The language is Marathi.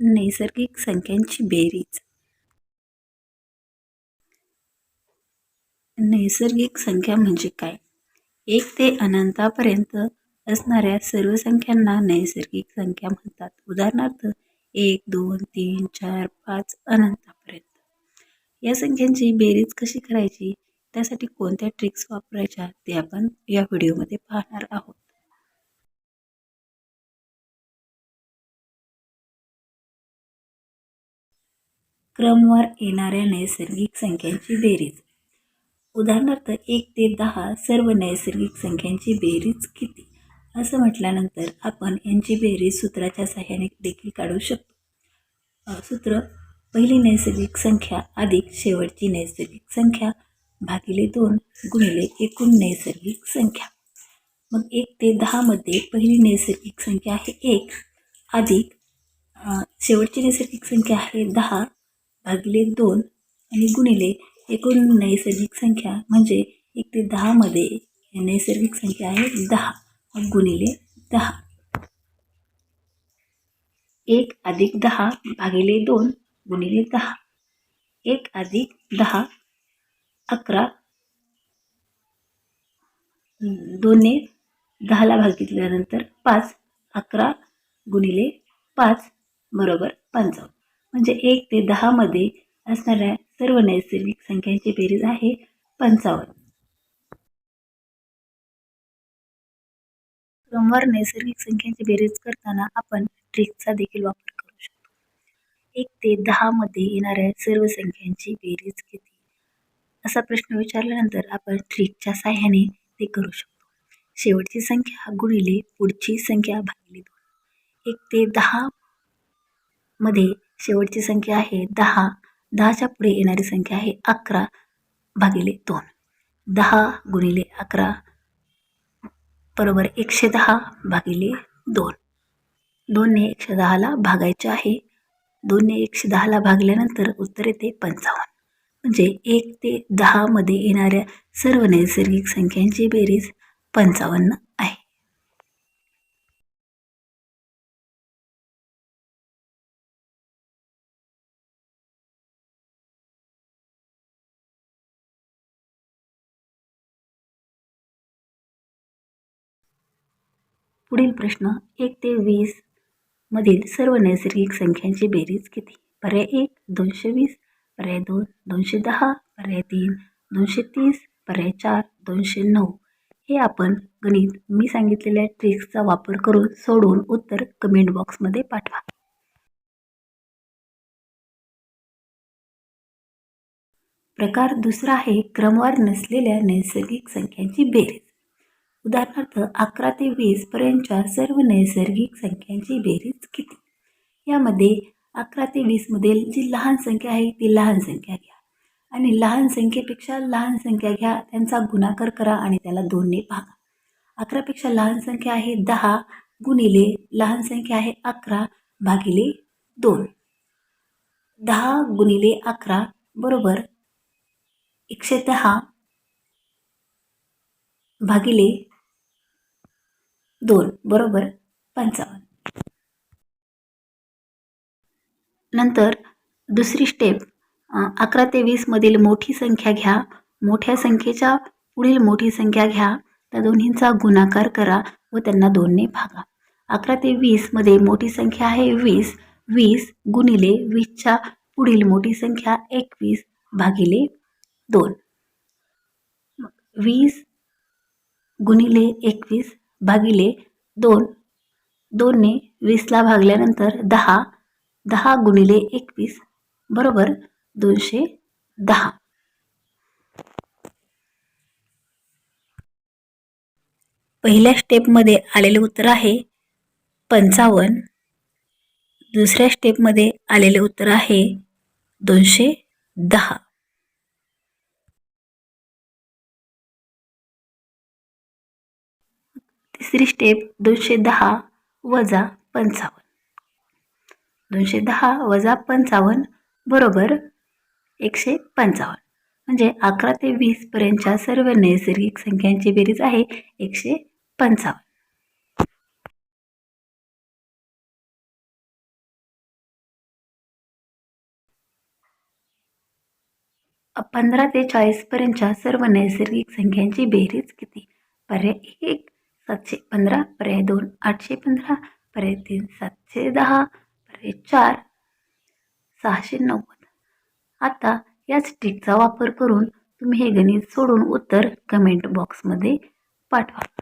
नैसर्गिक संख्यांची बेरीज. नैसर्गिक संख्या म्हणजे काय? एक ते अनंतापर्यंत असणाऱ्या सर्व संख्यांना नैसर्गिक संख्या म्हणतात. उदाहरणार्थ एक दोन तीन चार पाच अनंतापर्यंत. या संख्यांची बेरीज कशी करायची? त्यासाठी कोणत्या ट्रिक्स वापरायच्या ते आपण या व्हिडिओमध्ये पाहणार आहोत. क्रमवार येणाऱ्या नैसर्गिक संख्यांची बेरीज. उदाहरणार्थ एक ते दहा सर्व नैसर्गिक संख्यांची बेरीज किती? असं म्हटल्यानंतर आपण यांची बेरीज सूत्राच्या सहाय्याने देखील काढू शकतो. सूत्र पहिली नैसर्गिक संख्या अधिक शेवटची नैसर्गिक संख्या भागिले दोन गुणिले एकूण नैसर्गिक संख्या. मग एक ते दहामध्ये पहिली नैसर्गिक संख्या आहे एक अधिक शेवटची नैसर्गिक संख्या आहे दहा भागिले दोन आणि गुणिले एकूण नैसर्गिक संख्या म्हणजे एक ते दहामध्ये नैसर्गिक संख्या आहे दहा गुणिले दहा. एक अधिक दहा भागिले दोन गुणिले दहा. एक अधिक दहा अकरा. दोनने दहाला भागितल्यानंतर पाच अकरा गुणिले पाच बरोबर पंचावन्न. म्हणजे एक ते दहामध्ये असणाऱ्या सर्व नैसर्गिक संख्यांची बेरीज आहे पंचावन्न. क्रमवार नैसर्गिक संख्यांची बेरीज करताना आपण ट्रिकचा देखील वापर करू शकतो. एक ते दहामध्ये येणाऱ्या सर्व संख्यांची बेरीज किती? असा प्रश्न विचारल्यानंतर आपण ट्रिकच्या साह्याने ते करू शकतो. शेवटची संख्या गुणिले पुढची संख्या भागिले दोन. एक ते दहा मध्ये शेवटची संख्या आहे दहा. दहाच्या पुढे येणारी संख्या आहे अकरा भागिले दोन. दहा गुणिले अकरा बरोबर एकशे दहा भागिले दोन. दोनने एकशे दहाला भागायचे आहे. दोनने एकशे दहाला भागल्यानंतर उत्तर येते पंचावन्न. म्हणजे एक ते दहामध्ये येणाऱ्या सर्व नैसर्गिक संख्यांची बेरीज पंचावन्न आहे. पुढील प्रश्न एक ते वीस मधील सर्व नैसर्गिक संख्यांची बेरीज किती? पर्याय एक दोनशे वीस पर्याय दोन दोनशे दहा पर्याय तीन दोनशे तीस पर्याय चार दोनशे नऊ. हे आपण गणित मी सांगितलेल्या ट्रिक्सचा वापर करून सोडवून उत्तर कमेंट बॉक्समध्ये पाठवा. प्रकार दुसरा आहे क्रमवार नसलेल्या नैसर्गिक संख्यांची बेरीज. उदाहरणार्थ अकरा ते वीसपर्यंतच्या सर्व नैसर्गिक संख्यांची बेरीज किती? यामध्ये अकरा ते वीसमधील जी लहान संख्या आहे ती लहान संख्या घ्या. आणि लहान संख्येपेक्षा लहान संख्या घ्या त्यांचा गुणाकार करा आणि त्याला दोनने भागा. अकरापेक्षा लहान संख्या आहे दहा गुणिले लहान संख्या आहे अकरा भागिले दोन. दहा गुणिले अकरा बरोबर एकशे दहा भागिले दोन बरोबर पंचावन्न. नंतर दुसरी स्टेप अकरा ते वीसमधील मोठी संख्या घ्या. मोठ्या संख्येच्या पुढील मोठी संख्या घ्या. त्या दोन्हींचा गुणाकार करा व त्यांना दोनने भागा. अकरा ते वीसमध्ये मोठी संख्या आहे वीस. वीस गुणिले वीसच्या पुढील मोठी संख्या एकवीस भागिले दोन. वीस गुणिले एकवीस भागिले दोन. दोनने वीसला भागल्यानंतर दहा. दहा गुणिले एकवीस. बरोबर दोनशे दहा. पहिल्या स्टेपमध्ये आलेले उत्तर आहे पंचावन्न. दुसऱ्या स्टेपमध्ये आलेले उत्तर आहे दोनशे दहा. तिसरी स्टेप दोनशे दहा वजा पंचावन्न. दोनशे दहा वजा पंचावन्न बरोबर एकशे पंचावन्न. म्हणजे अकरा ते वीसपर्यंतच्या सर्व नैसर्गिक संख्यांची बेरीज आहे एकशे पंचावन्न. पंधरा ते चाळीसपर्यंतच्या सर्व नैसर्गिक संख्यांची बेरीज किती? पर्याय एक सातशे पंधरा पर्याय दोन आठशे पंधरा पर्याय तीन सातशे दहा पर्याय चार सहाशे नव्वद. आता याच ट्रिकचा वापर करून तुम्ही हे गणित सोडून उत्तर कमेंट बॉक्समध्ये पाठवा.